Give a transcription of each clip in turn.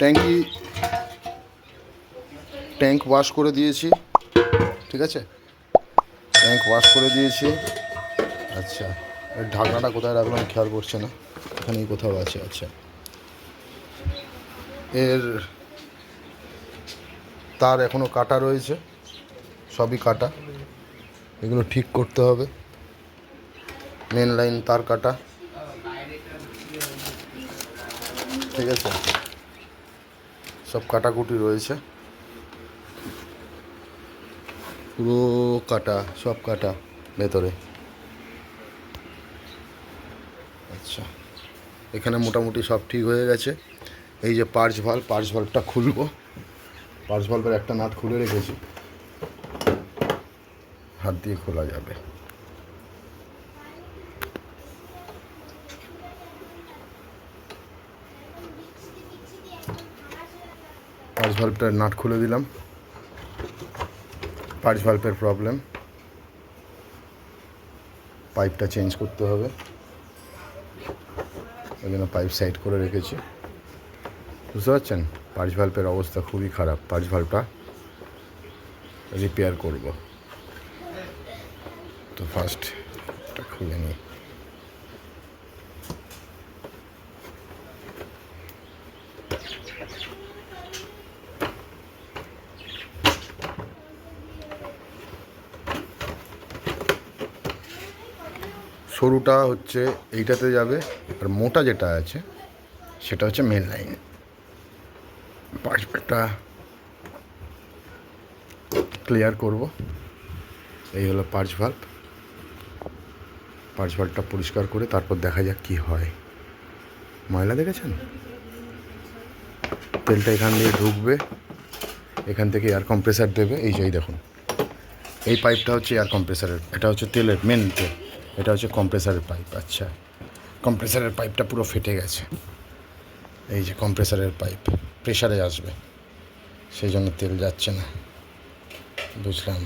ট্যাঙ্কি, tank wash করে দিয়েছি, ঠিক আছে? ট্যাঙ্ক ওয়াশ করে দিয়েছি। আচ্ছা ঢাকনাটা কোথায় রাখলাম খেয়াল করছে না, এখানেই কোথাও আছে আচ্ছা। এর তার এখনও কাটা রয়েছে, সবই কাটা, এগুলো ঠিক করতে হবে। মেন লাইন তার কাটা, ঠিক আছে? সব কাটাকুটি রয়েছে। পুরো কাটা, সব কাটা ভেতরে। আচ্ছা এখানে মোটামুটি সব ঠিক হয়ে গেছে। এই যে পার্চ ভাল্ব পার্চ ভাল্বটা খুলবো। পার্চ ভাল্বের একটা নাট খুলে রেখেছি। হাত দিয়ে খোলা যাবে। ভাল্বটার নাট খুলে দিলাম। পার্চ ভাল্বের প্রবলেম পাইপটা চেঞ্জ করতে হবে। ওই জন্য পাইপ সাইড করে রেখেছি। বুঝতে পারছেন? পার্চ ভাল্বের অবস্থা খুবই খারাপ। পার্চ ভাল্বটা রিপেয়ার করব। তো ফার্স্ট খুলে নিই। সরুটা হচ্ছে এইটাতে যাবে, আর মোটা যেটা আছে, সেটা হচ্ছে মেন লাইন পাঁচটা ক্লিয়ার করব। এই হলো পার্চ ভাল্ব পার্চ ভাল্বটা পরিষ্কার করে তারপর দেখা যাক কি হয়। ময়লা দেখেছেন? তেলটা এখান দিয়ে ঢুকবে। এখান থেকে এয়ার কম্প্রেসার দেবে। এই যে এই দেখুন। এই পাইপটা হচ্ছে এয়ার কম্প্রেসারের এটা হচ্ছে তেলের মেন তেল। এটা হচ্ছে কম্প্রেসারের পাইপ আচ্ছা। কম্প্রেসারের পাইপটা পুরো ফেটে গেছে। এই যে কম্প্রেসারের পাইপ প্রেশারে আসবে। সেই জন্য তেল যাচ্ছে না। বুঝলাম।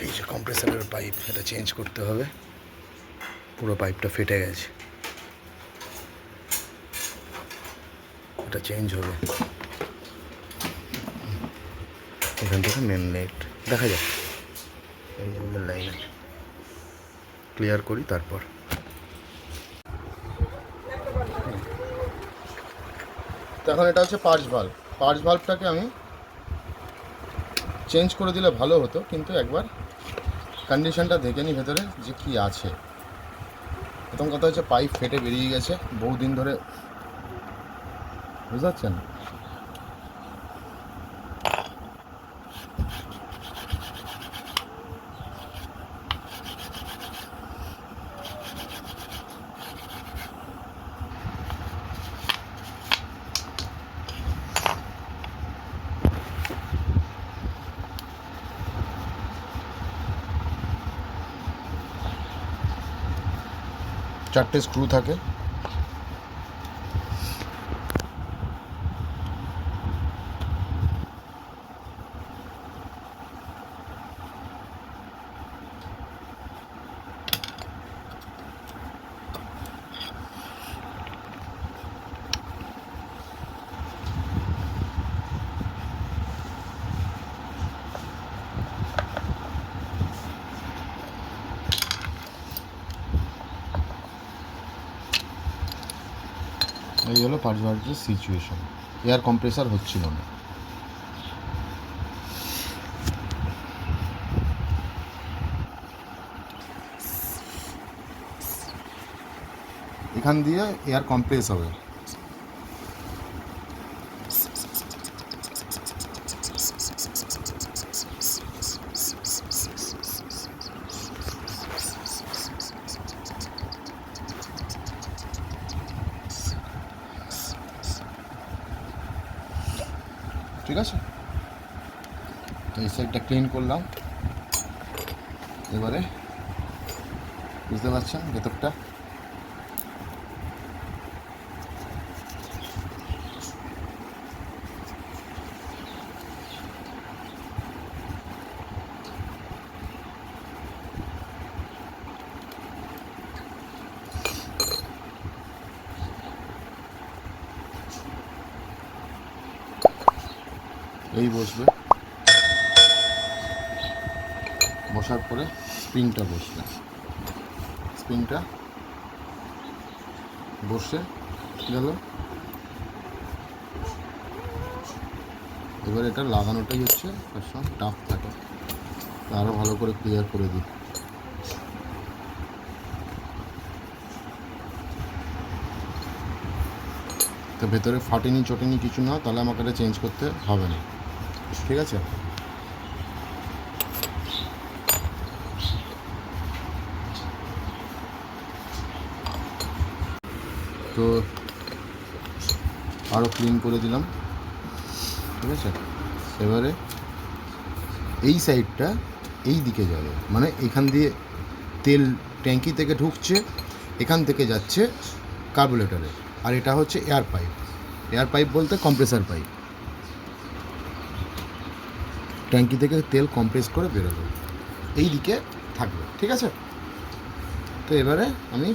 এই যে কম্প্রেসারের পাইপ এটা চেঞ্জ করতে হবে। পুরো পাইপটা ফেটে গেছে। এটা চেঞ্জ হবে। এখান থেকে মেন নেট দেখা যাক। এই লাইন ক্লিয়ার করি তারপর। এখন এটা হচ্ছে পার্চ ভাল্ব পার্চ ভাল্বটাকে আমি চেঞ্জ করে দিলে ভালো হতো, কিন্তু একবার কন্ডিশনটা দেখে নিই ভেতরে যে কি আছে। প্রথম কথা হচ্ছে পাইপ ফেটে বেরিয়ে গেছে। বহুদিন ধরে বুঝতে পারছেন চারটে স্ক্রু থাকে। এই সিচুয়েশন এয়ার কম্প্রেসার হচ্ছিল না। এখান দিয়ে এয়ার কম্প্রেস হবে। করলাম। এবারে বুঝতে পারছেন ভেতরটা? এই বসবে। বসার পরে স্প্রিংটা বসবে। স্প্রিংটা বসে গেল। এবার এটা লাগানোটাই হচ্ছে সবসময় টাফ থাকে। আরও ভালো করে ক্লিয়ার করে দিই। তো ভেতরে ফাটেনি চটেনি কিছু না, তাহলে আমাকে এটা চেঞ্জ করতে হবে না। ঠিক আছে? তো আরও ক্লিন করে দিলাম। ঠিক আছে? এবারে এই সাইডটা এই দিকে যাবে। মানে এখান দিয়ে তেল ট্যাঙ্কি থেকে ঢুকছে, এখান থেকে যাচ্ছে কার্বুরেটরে আর এটা হচ্ছে এয়ার পাইপ এয়ার পাইপ বলতে কম্প্রেসার পাইপ ট্যাঙ্কি থেকে তেল কম্প্রেস করে বেরোবে। এই দিকে থাকবে। ঠিক আছে? তো এবারে আমি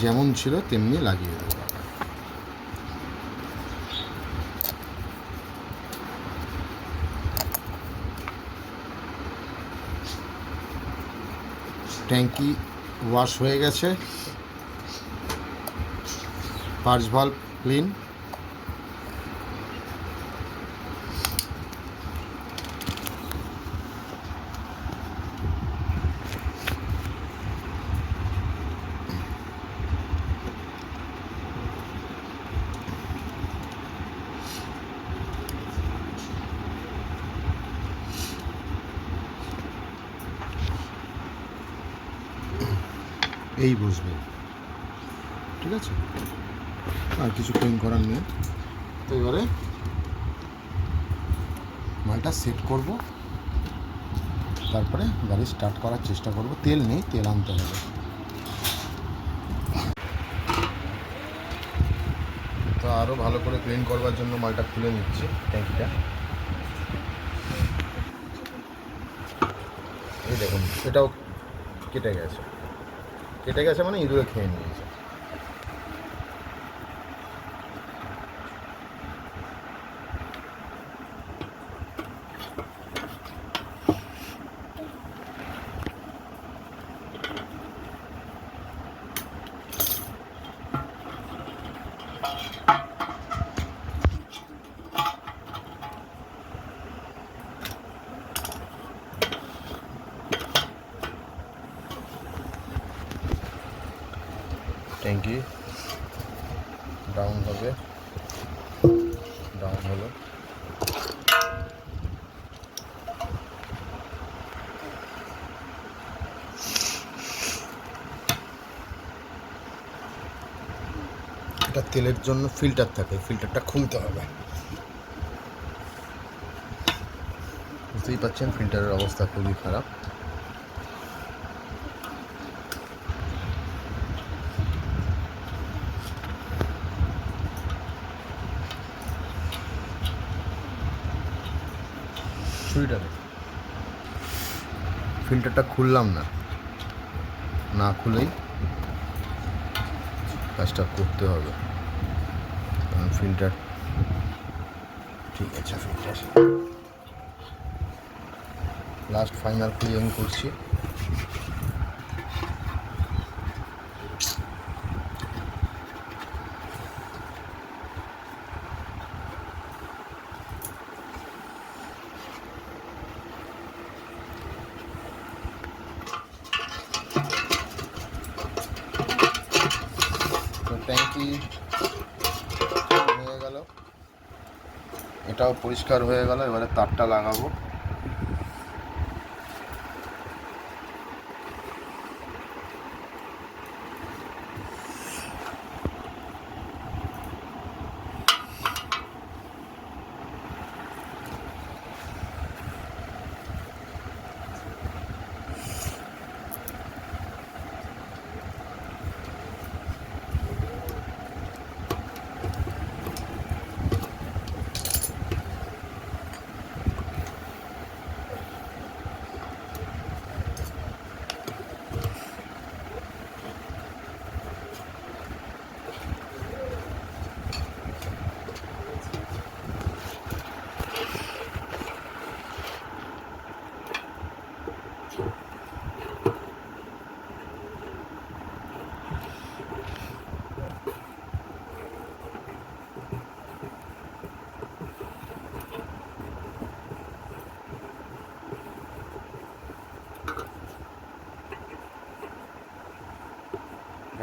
যেমন ছিল তেমনি লাগিয়ে দেবো। ট্যাঙ্কি ওয়াশ হয়ে গেছে। পার্স ভাল্ব ক্লিন এই বসবে ঠিক আছে? আর কিছু ক্লিন করার নেই। তো এবারে মালটা সেট করব। তারপরে গাড়ি স্টার্ট করার চেষ্টা করব। তেল নেই, তেল আনতে হবে। তো আরও ভালো করে ক্লিন করবার জন্য মালটা খুলে নিচ্ছি ট্যাঙ্কিটা। এই দেখুন, এটাও কেটে গেছে। কেটে গেছে মানে ইঁদুরে খেয়ে নিয়েছে ট্যাঙ্কি ডাউন হবে ডাউন হলো এটা তেলের জন্য ফিল্টার থাকে ফিল্টারটা খুলতে হবে। বুঝতেই পাচ্ছেন ফিল্টারের অবস্থা খুবই খারাপ। ফিল্টারটা খুললাম না। না খুলেই কাজটা করতে হবে। কারণ ফিল্টার ঠিক আছে ফিল্টার লাস্ট ফাইনাল ক্লিয়ারিং করছি তো ট্যাঙ্কি হয়ে গেল এটাও পরিষ্কার হয়ে গেল এবারে তারটা লাগাবো।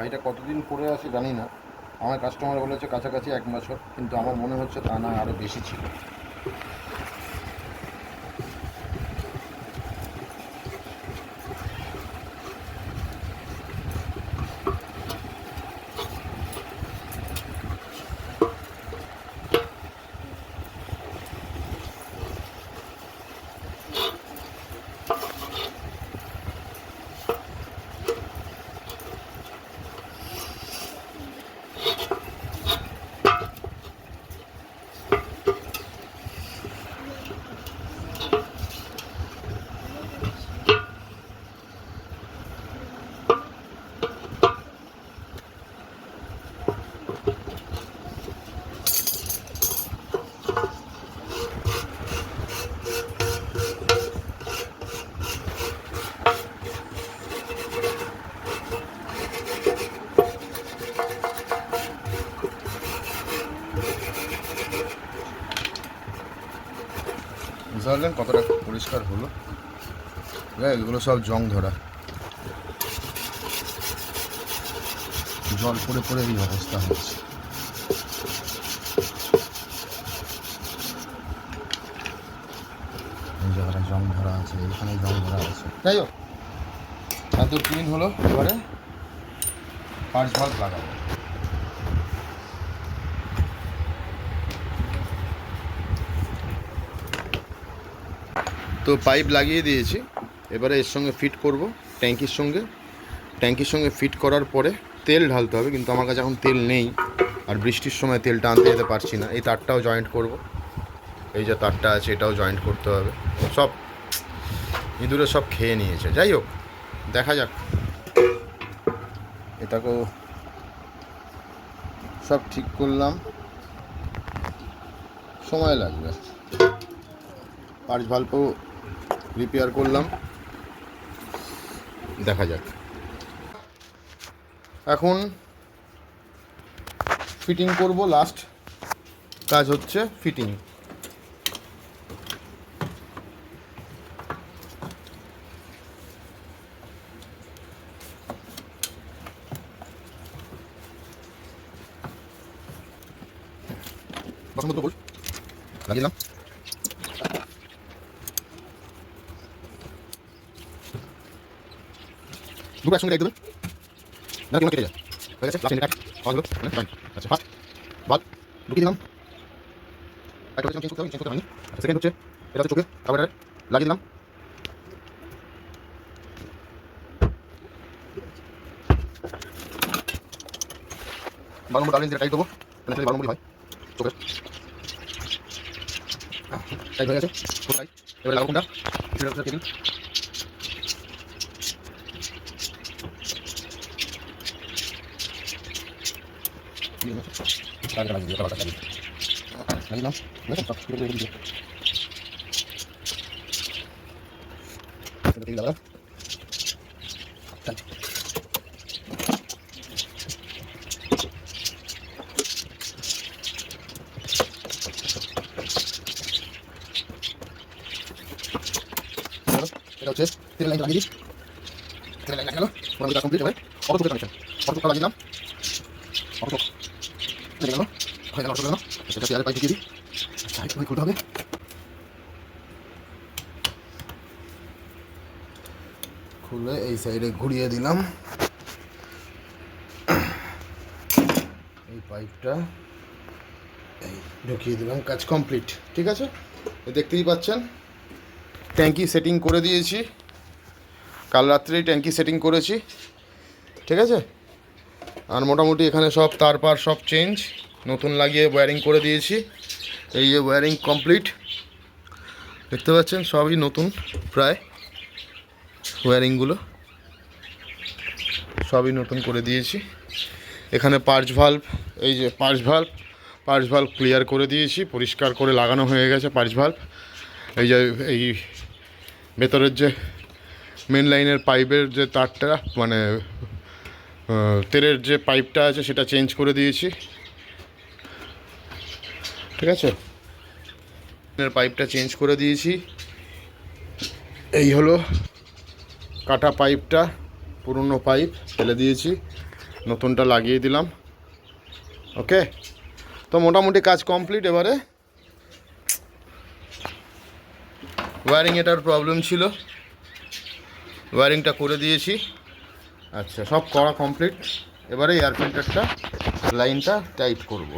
গাড়িটা কতদিন পরে আছে জানি না। আমার কাস্টমার বলেছে কাছাকাছি এক বছর, কিন্তু আমার মনে হচ্ছে তা না আরও বেশি ছিল। পারলেন কতটা পরিষ্কার হলো। হ্যাঁ এগুলো সব জং ধরা। জল পড়ে পড়ে এই অবস্থা হচ্ছে। জং ধরা আছে, এইখানে জং ধরা আছে। যাই হোক, এত ক্লিন হলো, এবারে পাঁচ ভাগ লাগাবো। তো পাইপ লাগিয়ে দিয়েছি। এবারে এর সঙ্গে ফিট করব ট্যাঙ্কির সঙ্গে। ট্যাঙ্কির সঙ্গে ফিট করার পরে তেল ঢালতে হবে, কিন্তু আমার কাছে এখন তেল নেই আর বৃষ্টির সময় তেলটা আনতে যেতে পারছি না। এই তারটাও জয়েন্ট করব। এই যে তারটা আছে, এটাও জয়েন্ট করতে হবে। সব ইঁদুরে সব খেয়ে নিয়েছে। যাই হোক, দেখা যাক। এটাকেও সব ঠিক করলাম। সময় লাগবে। পাঁচ ভাল্পও রিপেয়ার করলাম। দেখা যাক। এখন ফিটিং করব লাস্ট কাজ হচ্ছে ফিটিং বসন্ত বল। লাগিয়ে দুটো একসঙ্গে দেবেন না কেমন কেটে যায়। হয়ে গেছে? লাস্ট কাট পাওয়াগুলো আচ্ছা ফার্স্ট বাদ ঢুকিয়ে দিলাম। একটা চেঞ্জ করতে হবে চেঞ্জ করতে হয়নি সেকেন্ড হচ্ছে। এটা হচ্ছে চোখে। আবার লাগিয়ে দিলাম। বারো নম্বর ডালিন টাইট দেবো বারো নম্বরই হয়। চোখের। টাইট হয়ে গেছে। টাইট এবারে লাগাবো কোনটা? সেটা দিন। Carga la video, para la Ahí no, no es un de video. Se la verdad. Tanto. এটা হচ্ছে তেল লাইন লাগিয়ে দিই তেল লাইন লাগালো মোটামুটি কমপ্লিট হবে অটো চোখের কানেকশন অটো চোখটা লাগিয়ে দিলাম অটো চোখ লেগে গেল হয়ে গেল অটো গেল চেয়ারে পাই ঢুকিয়ে দিই সাইড করে খুলতে হবে? খুলে এই সাইডে ঘুরিয়ে দিলাম। এই পাইপটা এই ঢুকিয়ে দিলাম, কাজ কমপ্লিট, ঠিক আছে? দেখতেই পাচ্ছেন, ট্যাঙ্কি সেটিং করে দিয়েছি। কাল রাত্রেই ট্যাঙ্কি সেটিং করেছি, ঠিক আছে? আর মোটামুটি এখানে সব তারপার সব চেঞ্জ। নতুন লাগিয়ে ওয়্যারিং করে দিয়েছি। এই যে ওয়্যারিং কমপ্লিট দেখতে পাচ্ছেন, সবই নতুন প্রায় ওয়্যারিংগুলো সবই নতুন করে দিয়েছি। এখানে পার্চ ভাল্ব এই যে purge valve purge valve clear করে দিয়েছি, পরিষ্কার করে লাগানো হয়ে গেছে পার্চ ভাল্ব এই যে, এই ভেতরের যে মেন লাইনের পাইপের যে তারটা মানে তেলের যে পাইপটা আছে, সেটা চেঞ্জ করে দিয়েছি। ঠিক আছে? পাইপটা চেঞ্জ করে দিয়েছি। এই হলো কাটা পাইপটা পুরনো পাইপ ফেলে দিয়েছি। নতুনটা লাগিয়ে দিলাম। ওকে? তো মোটামুটি কাজ কমপ্লিট এবারে। ওয়ারিং এটার প্রবলেম ছিল। ওয়ারিংটা করে দিয়েছি। আচ্ছা সব করা কমপ্লিট এবারে এয়ার ফিল্টারটা লাইনটা টাইট করব।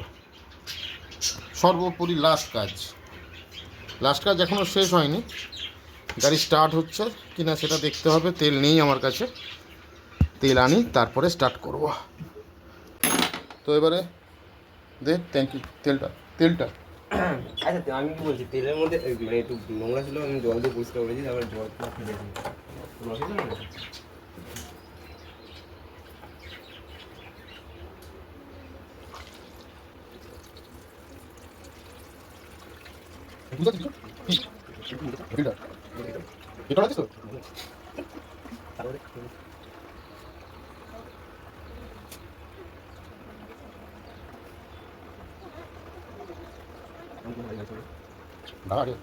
সর্বোপরি লাস্ট কাজ। লাস্ট কাজ এখনও শেষ হয়নি। গাড়ি স্টার্ট হচ্ছে। কিনা সেটা দেখতে হবে। তেল নেই আমার কাছে। তেল আনি, তারপরে স্টার্ট করব। তো এবারে দে থ্যাংক ইউ তেলটা তেলটা। আচ্ছা আমি কি বলছি, তেলের মধ্যে মানে একটু নোংরা ছিল, আমি জল দিয়ে পরিষ্কার করেছি, তারপরে জল ফেলে দিই কোনো অসুবিধা নেই তো? এটা আছে তো? দিলে আরে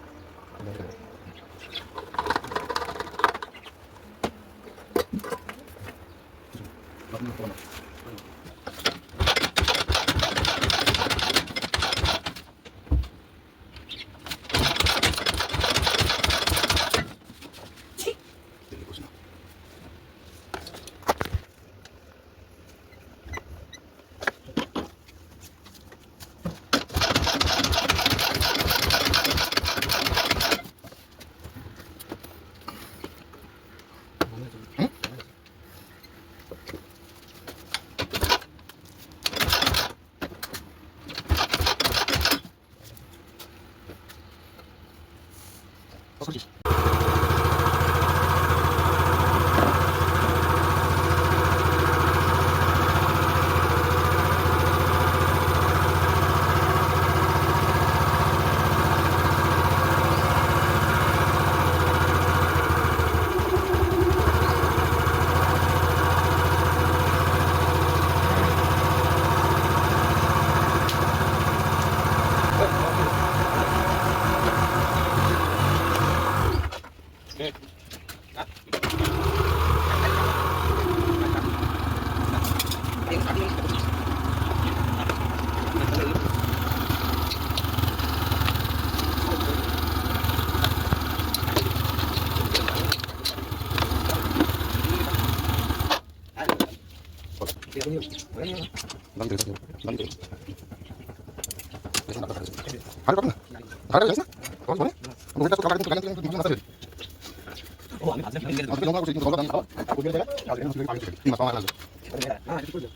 বাবা আরে যাস না কোন কোন আমি এটা তো কাকা কিন্তু কাকা কিন্তু দিন মাথা ও আমি ভাবলাম ফেলে আমি তো করছি কিন্তু দাম খাওয়া আর কোন জায়গা আর এখানে শুধু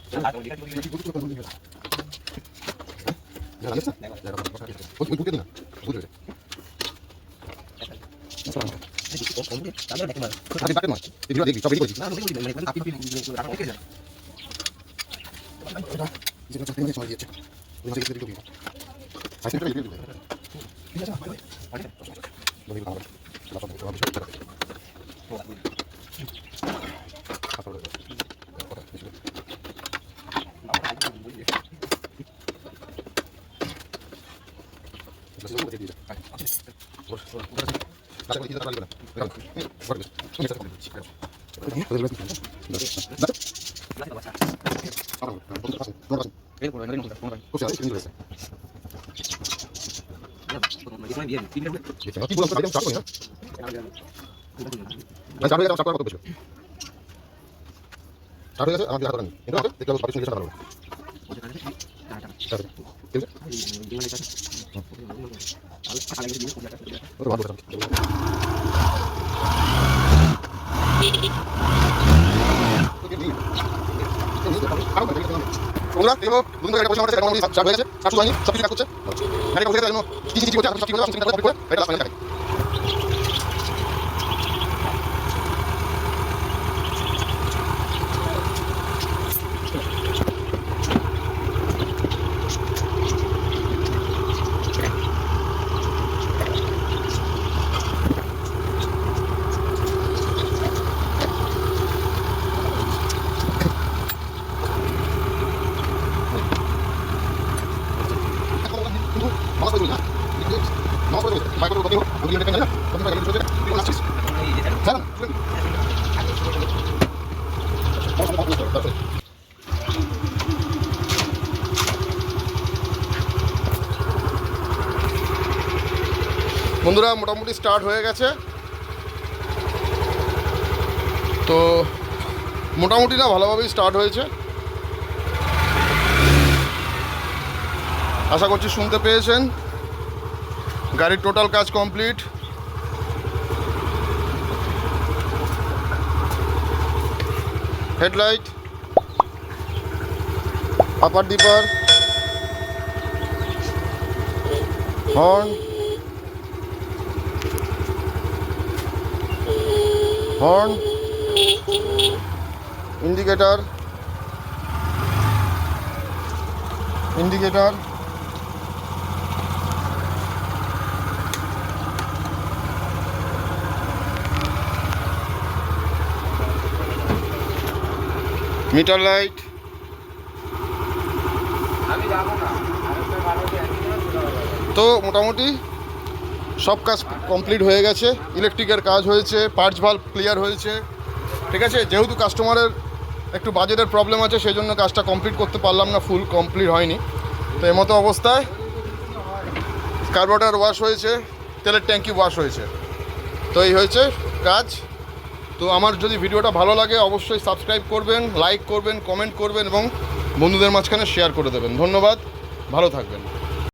Terima kasih. তোমরা দেখো দুদিন ধরে একটা পয়সা আমাদের অ্যাকাউন্টে চাপ হয়ে গেছে সব কিছু কাজ করছে গাড়ি করছে সব ঠিক করছে সব ঠিক করে এটা লাস্ট টাকা মাস করে না মাস করে মাইক্রো কপি হোক ওই এটা কেন না কপি মাইক্রো করে তুই আসছিস জানা বন্ধুরা মোটামুটি স্টার্ট হয়ে গেছে। তো মোটামুটি না ভালোভাবেই স্টার্ট হয়েছে। আশা করছি শুনতে পেয়েছেন। গাড়ির টোটাল কাজ complete headlight upper dipper horn horn indicator indicator meter light আমি যাব সব কাজ কমপ্লিট হয়ে গেছে ইলেকট্রিকের কাজ হয়েছে পার্টস ভাল্ব ক্লিয়ার হয়েছে, ঠিক আছে? যেহেতু কাস্টমারের একটু বাজেটের প্রবলেম আছে সেই জন্য কাজটা কমপ্লিট করতে পারলাম না ফুল কমপ্লিট হয়নি। তো এই মতো অবস্থায় কার্বোরেটর ওয়াশ হয়েছে, তেলের ট্যাঙ্কি ওয়াশ হয়েছে। তো এই হয়েছে কাজ। তো আমার যদি ভিডিওটা ভালো লাগে, অবশ্যই সাবস্ক্রাইব করবেন লাইক করবেন কমেন্ট করবেন এবং বন্ধুদের মাঝখানে শেয়ার করে দেবেন। ধন্যবাদ, ভালো থাকবেন।